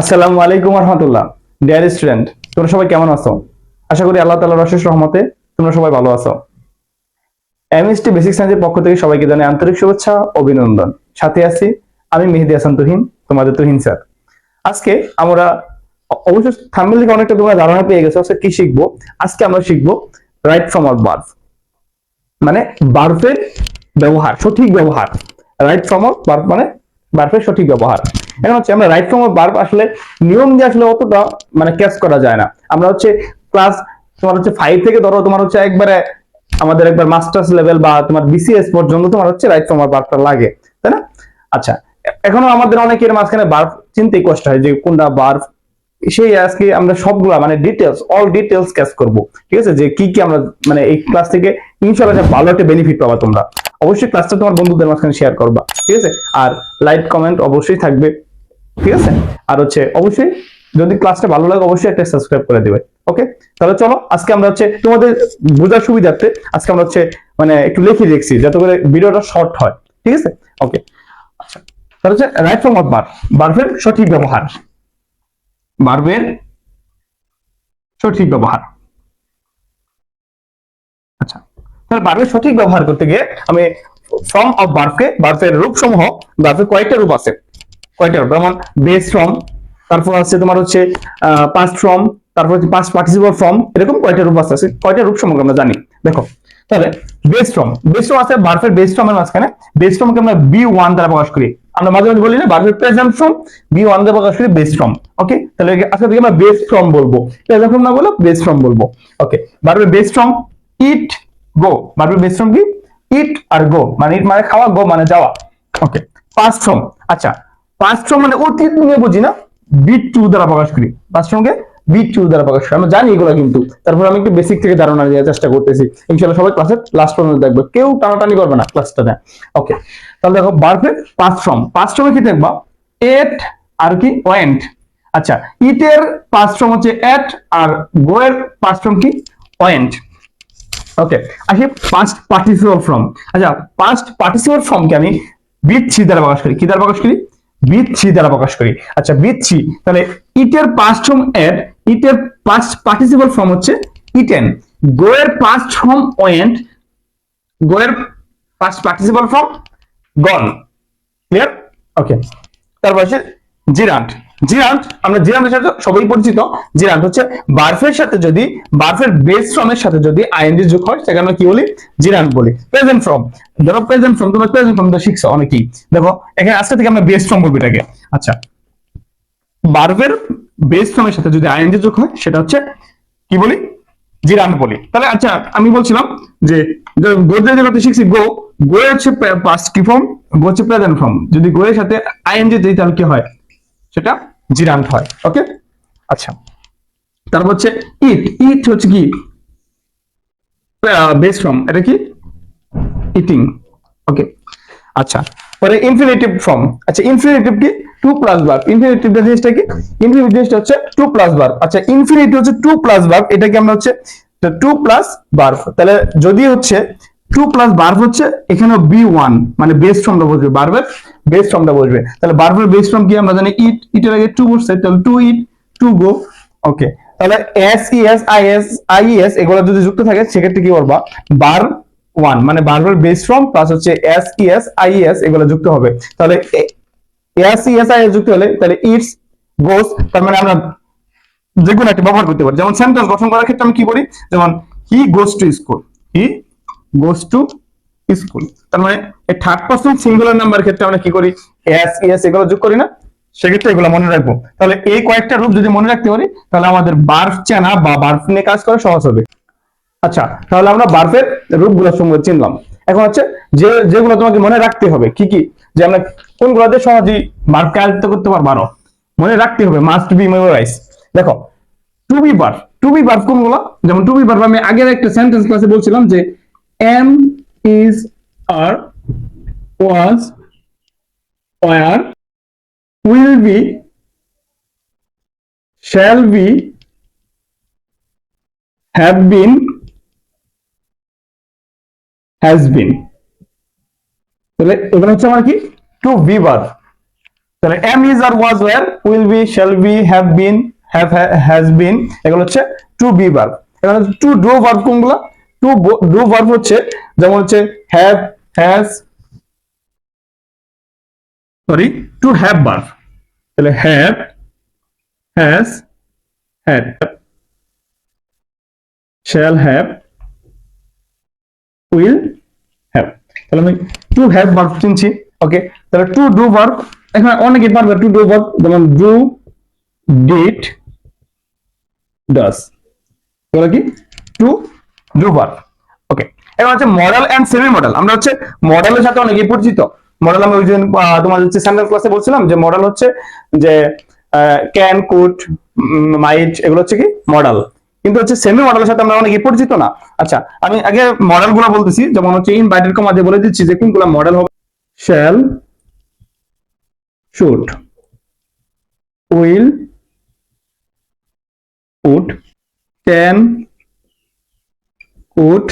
আসসালামু আলাইকুম রহমতুল্লাহ dear student তোমরা সবাই কেমন আছো? আশা করি আল্লাহ তাআলার অশেষ রহমতে তোমরা সবাই ভালো আছো। এমএসটি বেসিক সায়েন্সের পক্ষ থেকে সবাইকে জানাই আন্তরিক শুভেচ্ছা অভিনন্দন। সাথে আছি আমি মেহেদি হাসান তুহিন, তোমাদের তুহিন স্যার। আজকে আমরা অবশ্য থাম্বনেল থেকে অনেকটা তোমরা ধারণা পেয়ে গেছো কি শিখব। আজকে আমরা শিখব রাইট ফর্ম অফ বার্ভ মানে বার্ফের ব্যবহার, সঠিক ব্যবহার। রাইট ফর্ম অফ বার্ফ মানে বার্ফের সঠিক ব্যবহার। এখন হচ্ছে আমরা রাইট ফর্ম বার্ব আসলে নিয়ম দিয়ে আসলে অতটা মানে ক্যাচ করা যায় না। আমরা হচ্ছে ক্লাস তোমার হচ্ছে ফাইভ থেকে ধরো তোমার হচ্ছে একবারে আমাদের একবার মাস্টার্স লেভেল বা তোমার বিসিএস পর্যন্ত তোমার হচ্ছে রাইট ফর্ম অফ বার্বটা লাগে, তাই না? আচ্ছা এখনও আমাদের অনেকের মাঝখানে বার্ব চিনতেই কষ্ট হয় যে কোনটা বার্ব সেই আজকে আমরা সবগুলা মানে ডিটেলস অল ডিটেলস ক্যাচ করব, ঠিক আছে? যে কি কি আমরা মানে এই ক্লাস থেকে ইনশাআল্লাহ ভালো একটা বেনিফিট পাবা তোমরা। অবশ্যই ক্লাসটা তোমার বন্ধুদের মাঝখানে শেয়ার করবা, ঠিক আছে? আর লাইক কমেন্ট অবশ্যই থাকবে। ঠিক আছে? আর হচ্ছে অবশ্যই যদি ক্লাসটা ভালো লাগে, অবশ্যই একটা সাবস্ক্রাইব করে দিবে। ওকে তাহলে চলো, আজকে আমরা হচ্ছে তোমাদের বোঝার সুবিধার্থে আজকে আমরা হচ্ছে মানে একটু লিখে দেখছি যাতে করে ভিডিওটা শর্ট হয়। ঠিক আছে? ওকে আচ্ছা তাহলে হচ্ছে রাইট ফর্ম অফ বার বার্বের সঠিক ব্যবহার। বার্বের সঠিক ব্যবহার। আচ্ছা তাহলে বার্বের সঠিক ব্যবহার করতে গিয়ে আমি ফর্ম অফ বার্বকে বার্বের রূপ সমূহ বার্বের কয়েকটা রূপ আছে। কয়টা? যেমন বেস ফর্ম তারপর আছে তোমার হচ্ছে পাস্ট ফর্ম তারপর হচ্ছে পাস্ট পার্টিসিপল ফর্ম এরকম কয়টা রূপ আছে? কয়টা রূপ সম্পর্কে আমরা জানি? দেখো, তাহলে বেস ফর্ম বেস ফর্ম আছে বার্ফের বেস ফর্মের মাঝখানে বেস ফর্মকে আমরা বি ওয়ান দ্বারা প্রকাশ করি। আমরা মাঝে মাঝে বলি না বার্ফের প্রেজেন্ট ফর্ম বি ওয়ান দ্বারা প্রকাশ করি বেস ফর্ম ওকে তাহলে আজকে থেকে আমরা বেস ফর্ম বলব। প্রেজেন্ট ফর্ম না বলো বেস ফর্ম বলব ওকে বার্ফের বেস ফর্ম ইট গো বার্ফের বেস ফর্ম কি? ইট আর গো মানে ইট মানে খাওয়া গো মানে যাওয়া ওকে পাস্ট ফর্ম আচ্ছা ফর্ম মানে অতীত নিয়ে বুঝি না? বিট টু দ্বারা প্রকাশ করি। ফর্মকে বিট টু দ্বারা প্রকাশ করি। আমরা জানি এগুলো কিন্তু। তারপর আমি একটু বেসিক থেকে ধারণা দেওয়ার চেষ্টা করতেছি। ইনশাআল্লাহ সবাই ক্লাসের লাস্ট পর্যন্ত দেখবে। কেউ টানাটানি করবে না ক্লাসটা না ওকে তাহলে দেখো বার্ফের পাস্ট ফর্ম কি দেখবা? এট আর কি? ওয়েন্ট আচ্ছা ইটের পাস্ট ফর্ম হচ্ছে এট আর গোয়ের ফর্ম কি? ওয়েন্ট ওকে আসি পাস্ট পার্টিসিপল ফর্ম আচ্ছা পাস্ট পার্টিসিপল ফর্মকে আমি বিচ্ছি দ্বারা প্রকাশ করি। কি দ্বারা প্রকাশ করি? বিচ্ছি দ্বারা প্রকাশ করি। আচ্ছা বিচ্ছি, তাহলে ইটের পাস্ট ফর্ম এট ইটের পাস্ট পার্টিসিপল ফর্ম হচ্ছে ইটেন। গো এর past form went গোয়ের past participle form gone clear okay তারপর আছে জিরান্ট। জিরান্ট, আমরা জিরান্টের সাথে সবাই পরিচিত। জিরান্ট হচ্ছে বার্ফের সাথে যদি, বার্ফের বেস ফর্মের সাথে যদি আইএনজি যোগ হয় সেখানে আমরা কি বলি? জিরান্ট বলি। প্রেজেন্ট ফর্ম ধরো প্রেজেন্ট ফর্ম তোমরা প্রেজেন্ট ফর্ম তো শিখছো অনেকেই। দেখো, এখানে আজকে থেকে আমরা বেস ফর্ম বলব এটাকে। আচ্ছা বার্ফের বেস ফর্মের সাথে যদি আইএনজি যোগ হয়, সেটা হচ্ছে কি বলি? জিরান্ট বলি। তাহলে আচ্ছা আমি বলছিলাম যে গোদরে যে কথা শিখছি গো গো হচ্ছে পাস্ট কি ফর্ম গো হচ্ছে প্রেজেন্ট ফর্ম যদি গো এর সাথে আইএনজি দিই তাহলে কি হয়? সেটা জিরান্ট হয় ওকে আচ্ছা তারপর হচ্ছে ইট ইট হচ্ছে কি? বেস ফর্ম এটা কি? ইটিং ওকে আচ্ছা পরে ইনফিনিটিভ ফর্ম আচ্ছা ইনফিনিটিভ কি? টু প্লাস ভার্ব ইনফিনিটিভ জিনিসটা কি? ইনফিনিটিভ জিনিসটা হচ্ছে টু প্লাস ভার্ব আচ্ছা ইনফিনিটি হচ্ছে টু প্লাস ভার্ব এটাকে আমরা হচ্ছে টু প্লাস ভার্ব তাহলে যদি হচ্ছে টু প্লাস ভার্ব হচ্ছে এখানে বি ওয়ান মানে বেস ফর্মটা বসবে ভার্বের বেস ফর্মটা বসবে। তাহলে ভার্বের বেস ফর্ম কি? আমরা জানি ইট ইটের আগে টু বসছে, তাহলে টু ইট টু গো ওকে তাহলে S E S I S I S এগুলো যদি যুক্ত থাকে, সেক্ষেত্রে কি বলবা? বার ওয়ান মানে বারবার বেস ফর্ম প্লাস হচ্ছে S E S I S এগুলো যুক্ত হবে। তাহলে S E S I S যুক্ত হলে, তাহলে ইটস গোস তার মানে আমরা যে কোনো একটা ব্যবহার করতে পারি। যেমন সেন্টেন্স গঠন করার ক্ষেত্রে আমি কি বলি যেমন he goes to school he goes to school তার মানে এই থার্ড পার্সন সিঙ্গুলার নাম্বার ক্ষেত্রে আমরা কি করি? এস এস এগুলো যোগ করি না? সেক্ষেত্রে এগুলো মনে রাখব। তাহলে এই কয়েকটা রূপ যদি মনে রাখতে পারি, তাহলে আমাদের বার্ফ চেনা বা বার্ফ নিয়ে কাজ করা সহজ হবে। আচ্ছা তাহলে আমরা বার্ফের রূপগুলো সঙ্গে চিনলাম। এখন হচ্ছে যে, যেগুলো তোমাকে মনে রাখতে হবে, কি কি? যে আমরা কোনগুলোতে সহজেই বার্ফকে আয়ত্ত করতে পারব মনে রাখতে হবে মাস্ট বি মেমোরাইজ দেখো to be verb to be verb কোনগুলো? যেমন টু বি বার্ফ আমি আগের একটা সেন্টেন্স ক্লাসে বলছিলাম যে am is are was were will be shall be have been, has been. তাহলে এখানে হচ্ছে আমার কি? টু বি বার তাহলে am is are was were will be shall be have been have has been এগুলো হচ্ছে টু বি ভার্ব এখানে টু ডু ভার্ব কোনগুলো? টু ডু ভার্ব হচ্ছে, যেমন হচ্ছে have has sorry to have verb তাহলে have has had shall have will have তাহলে আমি টু হ্যাভ ভার্ব চিনছি ওকে তাহলে টু ডু ভার্ব এখানে অনেকে পারবে টু ডু ভার্ব যেমন ডু ডিড ডাস কি? টু ভার্ব ওকে এবার হচ্ছে মডেল এন্ড সেমি মডেল আমরা হচ্ছে মডেলের সাথে অনেকে পরিচিত। মডেল আমি ওই আহ, তোমার হচ্ছে স্যান্ডেল ক্লাসে বলছিলাম যে মডেল হচ্ছে যে ক্যান কুড মাইট এগুলো হচ্ছে কি? মডেল কিন্তু হচ্ছে সেমি মডেলের সাথে আমরা অনেকে পরিচিত না। আচ্ছা আমি আগে মডেলগুলো বলতেছি। যেমন হচ্ছে ইনভাইটেড কমা দিয়ে বলে দিচ্ছি যে কোনগুলো মডেল হবে। Shall should will would can could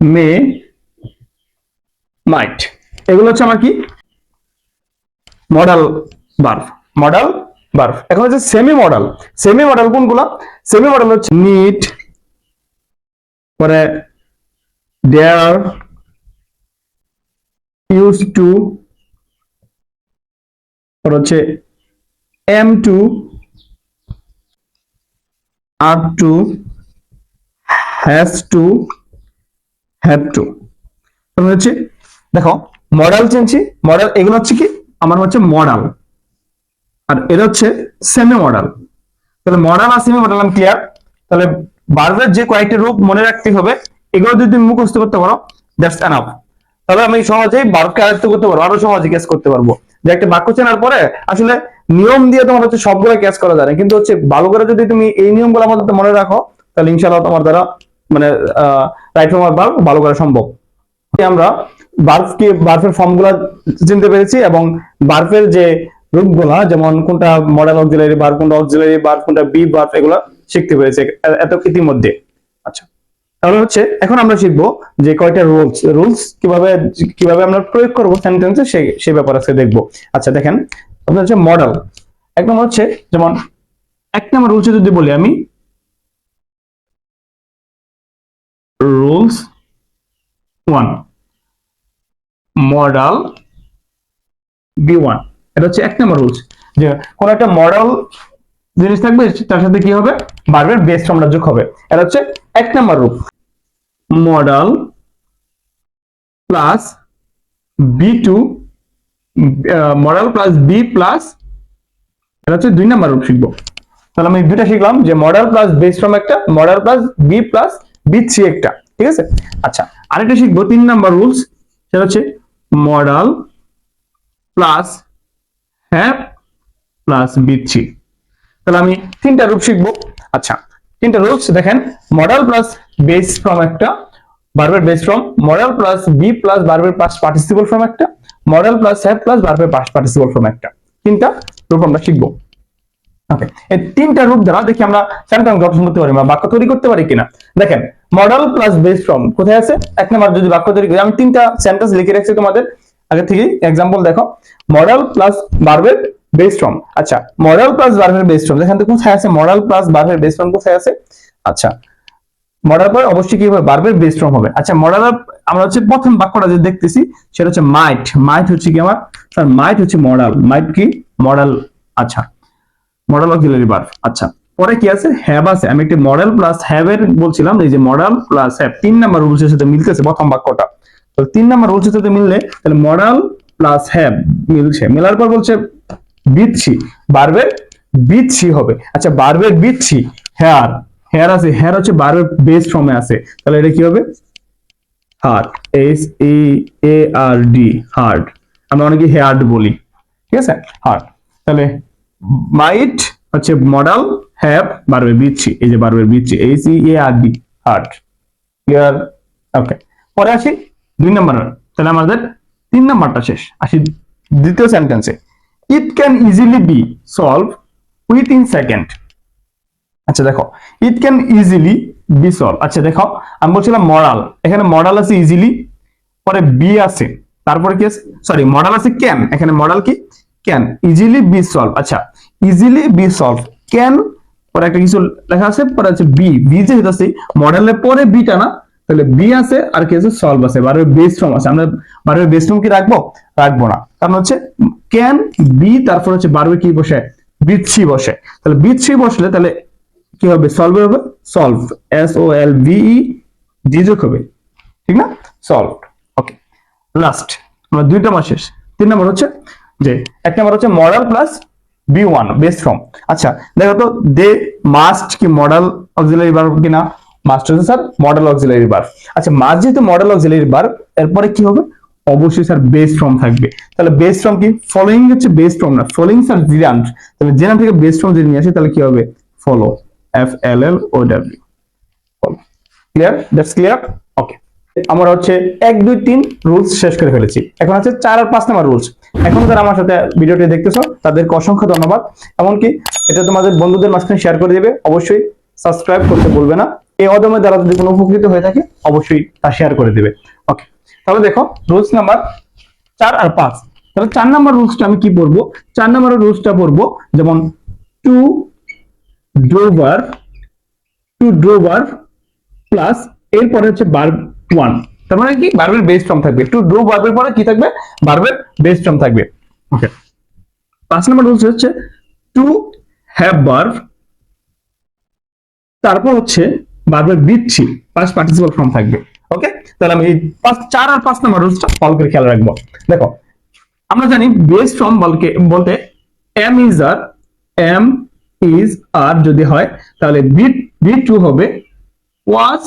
may, might. এগুলো হচ্ছে আমার কি? মডেল বার্ফ মডেল বার্ফ এখন হচ্ছে সেমি মডেল সেমি মডেল কোনগুলো? সেমি মডেল হচ্ছে নিট পরে দেয়ার ইউজ টু পর হচ্ছে am to are to has to have to তাহলে হচ্ছে, দেখো মডেল চিনছি মডেল এগুলো হচ্ছে কি? আমার হচ্ছে মডেল আর এটা হচ্ছে সেমি মডেল তাহলে মডেল আর সেমি মডেল আমি ক্লিয়ার তাহলে বার্বের যে কয়েকটি রূপ মনে রাখতে হবে, এগুলো যদি তুমি মুখস্থ করতে পারো দ্যাটস এনাফ তাহলে আমি সহজেই বার্বকে আয়ত্ত করতে পারব, আরও সহজে ক্যাচ করতে পারব। যে একটা বাক্য চেনার পরে, আসলে নিয়ম দিয়ে তোমার হচ্ছে সবগুলো ক্যাচ করা যায় না। কিন্তু হচ্ছে ভালো করে যদি তুমি এই নিয়মগুলো আমাদের মনে রাখো, তাহলে ইনশাআল্লাহ তোমার দ্বারা মানে রাইট ফর্ম আর বার্ব ভালো করা সম্ভব। আমরা বার্ফকে বার্ফের ফর্মগুলা চিনতে পেরেছি এবং বার্ফের যে রূপগুলা, যেমন কোনটা মডেল অক্সিলারি বার্ফ কোনটা অক্সিলারি বার্ফ কোনটা বি বার্ফ এগুলা শিখতে পেরেছি এত ইতিমধ্যে। আচ্ছা তাহলে হচ্ছে, এখন আমরা শিখব যে কয়টা রুলস রুলস কীভাবে কীভাবে আমরা প্রয়োগ করব সেন্টেন্সে সেই সেই ব্যাপারে আজকে দেখব। আচ্ছা দেখেন, আপনার হচ্ছে মডেল এক নম্বর হচ্ছে, যেমন, এক নম্বর রুলসে যদি বলি আমি rules one, modal V one. এটা হচ্ছে এক নম্বর রুলস। যে কোন একটা মডেল জিনিস থাকবে, তার সাথে কি হবে? বারবার বেস্ট যোগ হবে। এটা হচ্ছে এক নম্বর রূপ modal plus V two modal plus be plus, এটা হচ্ছে দুই নম্বর রূপ শিখব। তাহলে আমি দুইটা শিখলাম যে মডেল প্লাস বেস ফ্রম একটা, modal plus be plus three একটা, ঠিক আছে? আচ্ছা আরেকটা শিখব, তিন নাম্বার রুলস সেটা হচ্ছে modal plus have plus V three তাহলে আমি তিনটা রূপ শিখব। আচ্ছা তিনটা রুলস দেখেন মডেল প্লাস বেস ফ্রম একটা বারবার base form modal plus be plus বারবার পাস পার্টিসিপল ফ্রম একটা মডেল প্লাস হ্যাভ প্লাস বারবার পাস পার্টিসিপল ফ্রম একটা। তিনটা রূপ আমরা শিখব। ওকে এই তিনটা রূপ দ্বারা দেখি আমরা সেন্টেন্স গঠন করতে পারি বা বাক্য তৈরি করতে পারি কিনা। দেখেন মডেল প্লাস বেস ফ্রম কোথায় আছে? এক নম্বর যদি বাক্য তৈরি করি, আমি তিনটা সেন্টেন্স লিখে রাখছি তোমাদের। আগে থেকে এক্সাম্পল দেখো। মডেল প্লাস বার্বের বেস ফ্রম আচ্ছা মডেল প্লাস বার্বের বেস ফ্রম দেখেন তো কোথায় আছে? মডেল প্লাস বার্বের বেস ফ্রম কোথায় আছে? আচ্ছা মডেল পর অবশ্যই কি হবে? বার্বের বেস ফ্রম হবে। আচ্ছা মডেল আমরা হচ্ছে প্রথম বাক্যটা যে দেখতেছি, সেটা হচ্ছে মাইট মাইট হচ্ছে কি আমার? স্যার মাইট হচ্ছে মডেল মাইট কি? মডেল আচ্ছা মডেল অক্সিলারি ভার্ব আচ্ছা পরে কি আছে? হ্যাভ আছে। আমি একটি মডেল প্লাস হ্যাভ এর বলছিলাম, এই যে মডেল প্লাস হ্যাভ তিন নাম্বার রুলস এর সাথে মিলতেছে প্রথম বাক্যটা। তো তিন নাম্বার রুলস এর সাথে মিললে, তাহলে মডেল প্লাস হ্যাভ মিলছে। মেলার পর বলছে, বিচ্ছি। বারবের বিচ্ছি হবে। আচ্ছা বারবের বিচ্ছি হেয়ার হেয়ার আছে। হেয়ার হচ্ছে বারবের বেস ফর্মে আছে। তাহলে এটা কি হবে? Heard S E A R D heard আমরা অনেকে হেয়ার্ড বলি। ঠিক আছে? হার্ড তাহলে মাইট হচ্ছে মডেল হ্যাভ বারবে বিচ্ছি এই যে বারবে বিচ্ছি এই C A R D heard clear okay পরে আসি দুই নম্বর তাহলে আমাদের তিন নাম্বারটা শেষ। আসি দ্বিতীয় সেন্টেন্সে it can easily be solve with in second আচ্ছা দেখো। It can easily be solve আচ্ছা দেখো, আমি বলছিলাম মডাল এখানে মডাল আছে ইজিলি পরে বি আছে। তারপরে কি আছে? সরি মডাল আছে ক্যান এখানে মডাল কি? ক্যান ইজিলি বি সলভ আচ্ছা ইজিলি বি সলভ ক্যান পরে একটা কিছু লেখা আছে, পরে আছে বি বি যে আছে মডেলের পরে বিটা না, তাহলে বি আছে আর কি আছে সলভ আছে বারবার বেস ফর্ম আছে। আমরা বারবার বেস ফর্ম কি রাখব? রাখব না। কারণ হচ্ছে ক্যান বি তারপর হচ্ছে বারবার কি বসে? বিচ্ছি বসে। তাহলে বিচ্ছি বসলে তাহলে কি হবে? সলভ হবে? Solve S O L V E D যোগ হবে। ঠিক না? সলভ ওকে লাস্ট আমরা দুইটা মাস শেষ। তিন নম্বর হচ্ছে, যে এক নম্বর হচ্ছে modal plus V one base form আচ্ছা দেখো তো দে মাস্ট কি মডেল অক্সিলারি বার কিনা? মাস্ট হচ্ছে স্যার মডেল অক্সিলারি বার আচ্ছা মাস্ট যেহেতু মডেল অক্সিলারি বার এরপরে কি হবে? অবশ্যই স্যার বেস ফর্ম থাকবে। তাহলে বেস ফর্ম কি? ফলোইং হচ্ছে বেস ফর্ম না। ফলোইং স্যার জিরান্ট তাহলে জেনাম থেকে বেস ফর্ম যদি নিয়ে আসি, তাহলে কি হবে? Follow F L L O W clear that's clear আমরা হচ্ছে এক, দুই, তিন রুলস শেষ করে ফেলেছি। এখন আছে চার আর পাঁচ নাম্বার রুলস এখন যারা আমার সাথে ভিডিওটি দেখতেছো, তাদেরকে অসংখ্য ধন্যবাদ। এমনকি এটা তোমাদের বন্ধুদের মাঝখানে শেয়ার করে দিবে। অবশ্যই সাবস্ক্রাইব করতে বলবে না। এই অদমে দ্বারা যদি কোনো উপকৃত হয়ে থাকে, অবশ্যই তা শেয়ার করে দিবে। ওকে তাহলে দেখো রুলস নাম্বার চার আর পাঁচ। তাহলে চার নাম্বার রুলসটা আমি কি পড়ব চার নাম্বার রুলসটা পড়ব যেমন টু ড্রোভার টু ড্রোভার প্লাস এরপরে হচ্ছে বার্ব ওয়ান তার মানে কি? বার্বের বেস ফর্ম থাকবে। টু ড্রো বার্বের পরে কি থাকবে? বার্বের বেস ফর্ম থাকবে। ওকে পাঁচ নম্বর রুলস হচ্ছে টু হ্যাভ বার্ব তারপর হচ্ছে বার্বের বিচ্ছি পাঁচ পার্টিসিপাল ফর্ম থাকবে। ওকে তাহলে আমি পাঁচ চার আর পাঁচ নম্বর রুলসটা ফলো করে খেয়াল রাখব। দেখো, আমরা জানি বেস ফর্ম বলকে বলতে am is are am is are যদি হয়, তাহলে বি বি টু হবে was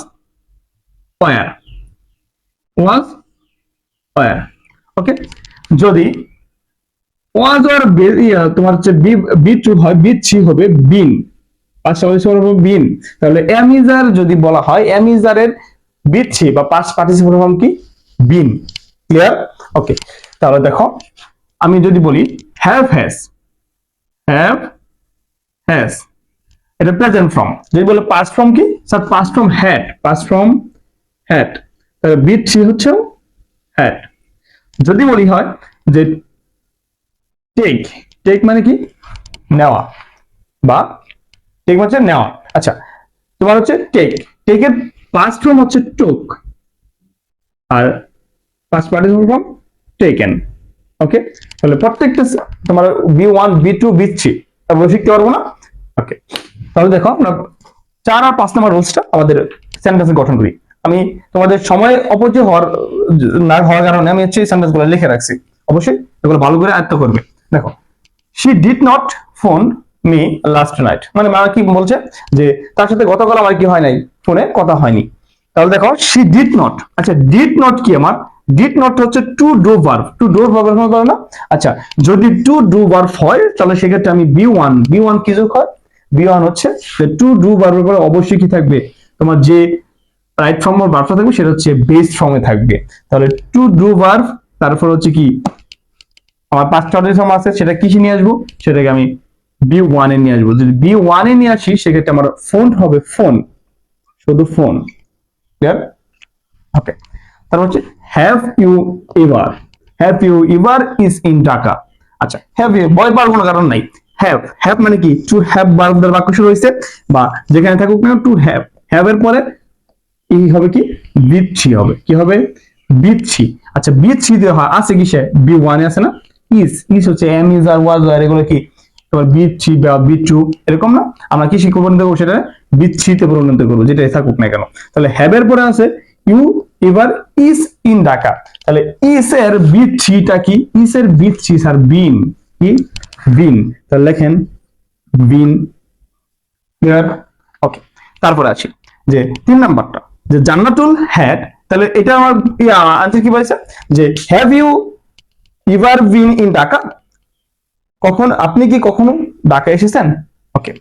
were was war okay যদি ওয়াজ ওয়ার তোমার হচ্ছে বি বি টু হয় বি থ্রি হবে বিন। পাশাপাশি হবে বিন। তাহলে অ্যামিজার যদি বলা হয়, অ্যামিজারের বিচ্ছি বা পাস পার্টিসিপেট ফর্ম কি? বিন। ক্লিয়ার ওকে তাহলে দেখো, আমি যদি বলি হ্যাভ হ্যাজ হ্যাভ হ্যাজ এটা প্রেজেন্ট ফর্ম যদি বলে পাস্ট ফর্ম কি? Sir past form had past form had V three হচ্ছে হ্যাড যদি বলি হয় যে টেক টেক মানে কি? নেওয়া বা টেক হচ্ছে নেওয়া। আচ্ছা তোমার হচ্ছে টেক টেকের পাস্ট ফর্ম হচ্ছে টোক আর past participle form taken okay তাহলে প্রত্যেকটা তোমার V one V two V three তারপরে শিখতে পারব না? ওকে তাহলে দেখো আমরা চার আর পাঁচ নম্বর রুলসটা আমাদের সেন্টেন্স গঠন করি। আমি তোমাদের সময় অপচয় হওয়ার, না হওয়ার কারণে আমি হচ্ছে সেন্টেন্সগুলো লিখে রাখছি। অবশ্যই এগুলো ভালো করে আয়ত্ত করবে। দেখো she did not phone me last night মানে মা কি বলছে? যে তার সাথে গতকাল আমার কি হয় নাই? ফোনে কথা হয়নি। তাহলে দেখো শি ডিড নট আচ্ছা ডিড নট কি আমার? ডিড নট হচ্ছে to do verb to do verb পারে না? আচ্ছা যদি টু ডু ভার্ব হয়, তাহলে সেক্ষেত্রে আমি বি ওয়ান বি ওয়ান কি যোগ হয়? বি ওয়ান হচ্ছে টু ডু ভার্বের পরে অবশ্যই কি থাকবে? তোমার যে রাইট ফর্ম ভার্বটা থাকবে, সেটা হচ্ছে বেস ফর্মে থাকবে। তাহলে টু ডু ভার্ব তারপর হচ্ছে কি, আমার পাঁচটা অর্ডার ফর্ম আছে, সেটা কিসে নিয়ে আসব? সেটাকে আমি বি ওয়ানে নিয়ে আসব। যদি বি ওয়ানে নিয়ে আসি, সেক্ষেত্রে আমার ফোন হবে ফোন শুধু ফোন ক্লিয়ার ওকে তারপর হচ্ছে have you ever have you ever is in Dhaka আচ্ছা হ্যাভ ইউ ভয় পাওয়ার কোনো কারণ নাই। হ্যাভ হ্যাভ মানে কি? টু হ্যাভ বার্ব দ্বারা বাক্য শুরু হয়েছে, বা যেখানে থাকুক না টু হ্যাভ হ্যাভ এর পরে এই হবে কি? বিচ্ছি হবে। কি হবে? বিচ্ছি। আচ্ছা বিচ্ছি দিয়ে হয়। আছে কিসে? বি ওয়ানে আছে না? ইস ইস হচ্ছে এম ইজ আর ওয়াজ আর এগুলো কি? বিচ্ছি বা বিচ্ছু, এরকম না? আমরা কি শিখে পরিণত করব সেটা বিচ্ছিতে পরিণত করব, যেটাই থাকুক না কেন। তাহলে হ্যাবের পরে আছে ইউ, এবার ইস ইন ঢাকা তাহলে ইস এর বিচ্ছিটা কি? ইস এর বিচ্ছি স্যার, বিন। কি? বিন। তাহলে লেখেন বিন। ওকে তারপরে আছি যে তিন নাম্বারটা। যে জান্নাতুল হ্যাড তাহলে এটা আমার আনসার কি বলেছে? যে have you ever been in Dhaka কখন আপনি কি কখনো ঢাকা এসেছেন? ওকে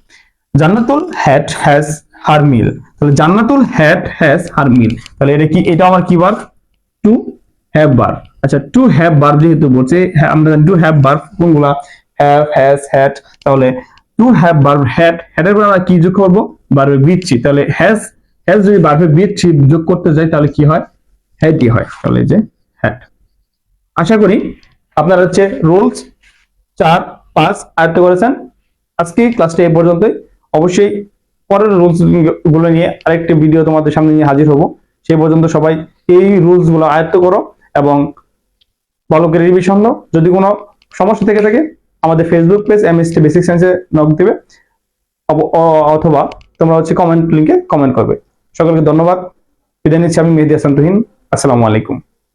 জান্নাতুল হ্যাড হ্যাজ হার মিল তাহলে জান্নাতুল হ্যাড হ্যাজ হার মিল তাহলে এটা কি এটা আমার কি বার? টু হ্যাভ বার আচ্ছা টু হ্যাভ বার যেহেতু বলছে হ্যাঁ, আমরা টু হ্যাভ বার কোনগুলা? হ্যাভ হ্যাজ হ্যাড তাহলে টু হ্যাভ বার হ্যাড হ্যাডের পর আমরা কি যোগ করব? বারবে বিচ্ছি তাহলে হ্যাজ হ্যাজ যদি বারবে বিচ্ছি যোগ করতে যাই, তাহলে কি হয়? হ্যাডই হয়? তাহলে যে হ্যাড আশা করি আপনারা হচ্ছে রুলস চার, পাঁচ আয়ত্ত করেছেন। আজকে ক্লাসটা এই পর্যন্তই। অবশ্যই পরের রুলসগুলো নিয়ে আরেকটি ভিডিও তোমাদের সামনে নিয়ে হাজির হব। সেই পর্যন্ত সবাই এই রুলসগুলো আয়ত্ত করো এবং ভালো করে রিভিশন দাও যদি কোনো সমস্যা থেকে থাকে, আমাদের ফেসবুক পেজ এমএসটি বেসিক সায়েন্সে নক দিবে। অথবা তোমরা হচ্ছে কমেন্ট লিঙ্কে কমেন্ট করবে। সকলকে ধন্যবাদ। বিদায় নিচ্ছি আমি মেহেদি হাসান তুহিন। আসসালামু আলাইকুম।